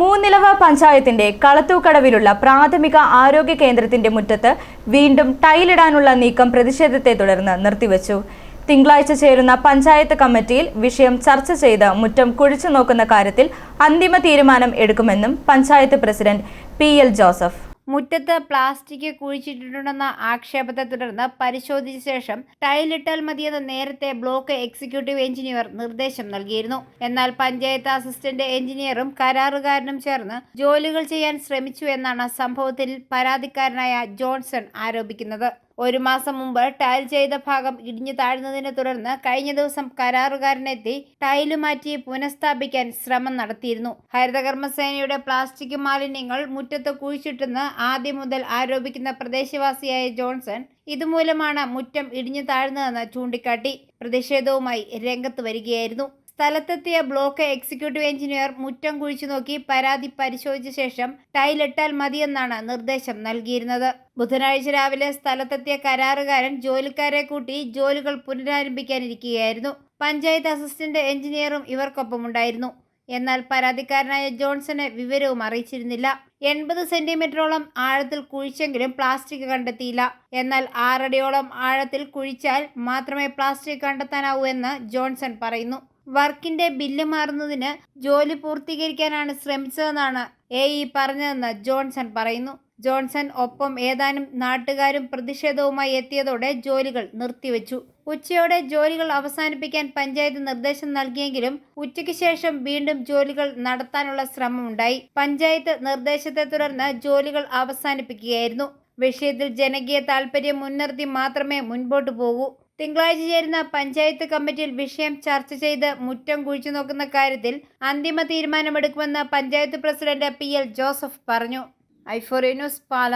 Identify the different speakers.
Speaker 1: മൂന്നിലവ പഞ്ചായത്തിന്റെ കളത്തൂക്കടവിലുള്ള പ്രാഥമിക ആരോഗ്യ കേന്ദ്രത്തിന്റെ മുറ്റത്ത് വീണ്ടും ടൈലിടാനുള്ള നീക്കം പ്രതിഷേധത്തെ തുടർന്ന് നിർത്തിവച്ചു. തിങ്കളാഴ്ച ചേരുന്ന പഞ്ചായത്ത് കമ്മിറ്റിയിൽ വിഷയം ചർച്ച ചെയ്ത് മുറ്റം കുഴിച്ചു നോക്കുന്ന കാര്യത്തിൽ അന്തിമ തീരുമാനം എടുക്കുമെന്നും panchayat president P L Joseph.
Speaker 2: മുറ്റത്ത് പ്ലാസ്റ്റിക് കുഴിച്ചിട്ടുണ്ടെന്ന ആക്ഷേപത്തെ തുടർന്ന് പരിശോധിച്ച ശേഷം ടൈലിട്ടാൽ മതിയെന്ന് നേരത്തെ ബ്ലോക്ക് എക്സിക്യൂട്ടീവ് എഞ്ചിനീയർ നിർദ്ദേശം നൽകിയിരുന്നു. എന്നാൽ പഞ്ചായത്ത് അസിസ്റ്റന്റ് എഞ്ചിനീയറും കരാറുകാരനും ചേർന്ന് ജോലികൾ ചെയ്യാൻ ശ്രമിച്ചു എന്നാണ് സംഭവത്തിൽ പരാതിക്കാരനായ ജോൺസൺ ആരോപിക്കുന്നത്. ഒരു മാസം മുമ്പ് ടൈൽ ചെയ്ത ഭാഗം ഇടിഞ്ഞു താഴ്ന്നതിനെ തുടർന്ന് കഴിഞ്ഞ ദിവസം കരാറുകാരനെത്തി ടൈൽ മാറ്റി പുനഃസ്ഥാപിക്കാൻ ശ്രമം നടത്തിയിരുന്നു. ഹരിതകർമ്മസേനയുടെ പ്ലാസ്റ്റിക് മാലിന്യങ്ങൾ മുറ്റത്ത് കുഴിച്ചിട്ടെന്ന് ആദ്യം മുതൽ ആരോപിക്കുന്ന പ്രദേശവാസിയായ ജോൺസൺ ഇതുമൂലമാണ് മുറ്റം ഇടിഞ്ഞു താഴ്ന്നതെന്ന് ചൂണ്ടിക്കാട്ടി. പ്രതിഷേധവുമായി രംഗത്ത് വരികയായിരുന്നു. സ്ഥലത്തെത്തിയ ബ്ലോക്ക് എക്സിക്യൂട്ടീവ് എഞ്ചിനീയർ മുറ്റം കുഴിച്ചു നോക്കി പരാതി പരിശോധിച്ച ശേഷം ടൈലിട്ടാൽ മതിയെന്നാണ് നിർദ്ദേശം നൽകിയിരുന്നത്. ബുധനാഴ്ച രാവിലെ സ്ഥലത്തെത്തിയ കരാറുകാരൻ ജോലിക്കാരെ കൂട്ടി ജോലികൾ പുനരാരംഭിക്കാനിരിക്കുകയായിരുന്നു. പഞ്ചായത്ത് അസിസ്റ്റന്റ് എഞ്ചിനീയറും ഇവർക്കൊപ്പം ഉണ്ടായിരുന്നു എന്നാൽ പരാതിക്കാരനായ ജോൺസനെ വിവരവും അറിയിച്ചിരുന്നില്ല. എൺപത് സെന്റിമീറ്ററോളം ആഴത്തിൽ കുഴിച്ചെങ്കിലും പ്ലാസ്റ്റിക് കണ്ടെത്തിയില്ല. എന്നാൽ ആറടിയോളം ആഴത്തിൽ കുഴിച്ചാൽ മാത്രമേ പ്ലാസ്റ്റിക് കണ്ടെത്താനാവൂ എന്ന് ജോൺസൺ പറയുന്നു. വർക്കിന്റെ ബില്ല് മാറുന്നതിന് ജോലി പൂർത്തീകരിക്കാനാണ് ശ്രമിച്ചതെന്നാണ് എ ഇ പറഞ്ഞതെന്ന് ജോൺസൺ പറയുന്നു. ജോൺസൺ ഒപ്പം ഏതാനും നാട്ടുകാരും പ്രതിഷേധവുമായി എത്തിയതോടെ ജോലികൾ നിർത്തിവെച്ചു. ഉച്ചയോടെ ജോലികൾ അവസാനിപ്പിക്കാൻ പഞ്ചായത്ത് നിർദ്ദേശം നൽകിയെങ്കിലും ഉച്ചയ്ക്ക് ശേഷം വീണ്ടും ജോലികൾ നടത്താനുള്ള ശ്രമമുണ്ടായി. പഞ്ചായത്ത് നിർദ്ദേശത്തെ തുടർന്ന് ജോലികൾ അവസാനിപ്പിക്കുകയായിരുന്നു. വിഷയത്തിൽ ജനകീയ താൽപര്യം മുൻനിർത്തി മാത്രമേ മുൻപോട്ടു പോകൂ. തിങ്കളാഴ്ച ചേരുന്ന പഞ്ചായത്ത് കമ്മിറ്റിയിൽ വിഷയം ചർച്ച ചെയ്ത് മുറ്റം കുഴിച്ചു നോക്കുന്ന കാര്യത്തിൽ അന്തിമ തീരുമാനമെടുക്കുമെന്ന് panchayat president P L Joseph പറഞ്ഞു. ഐഫോറിനോസ് പാല.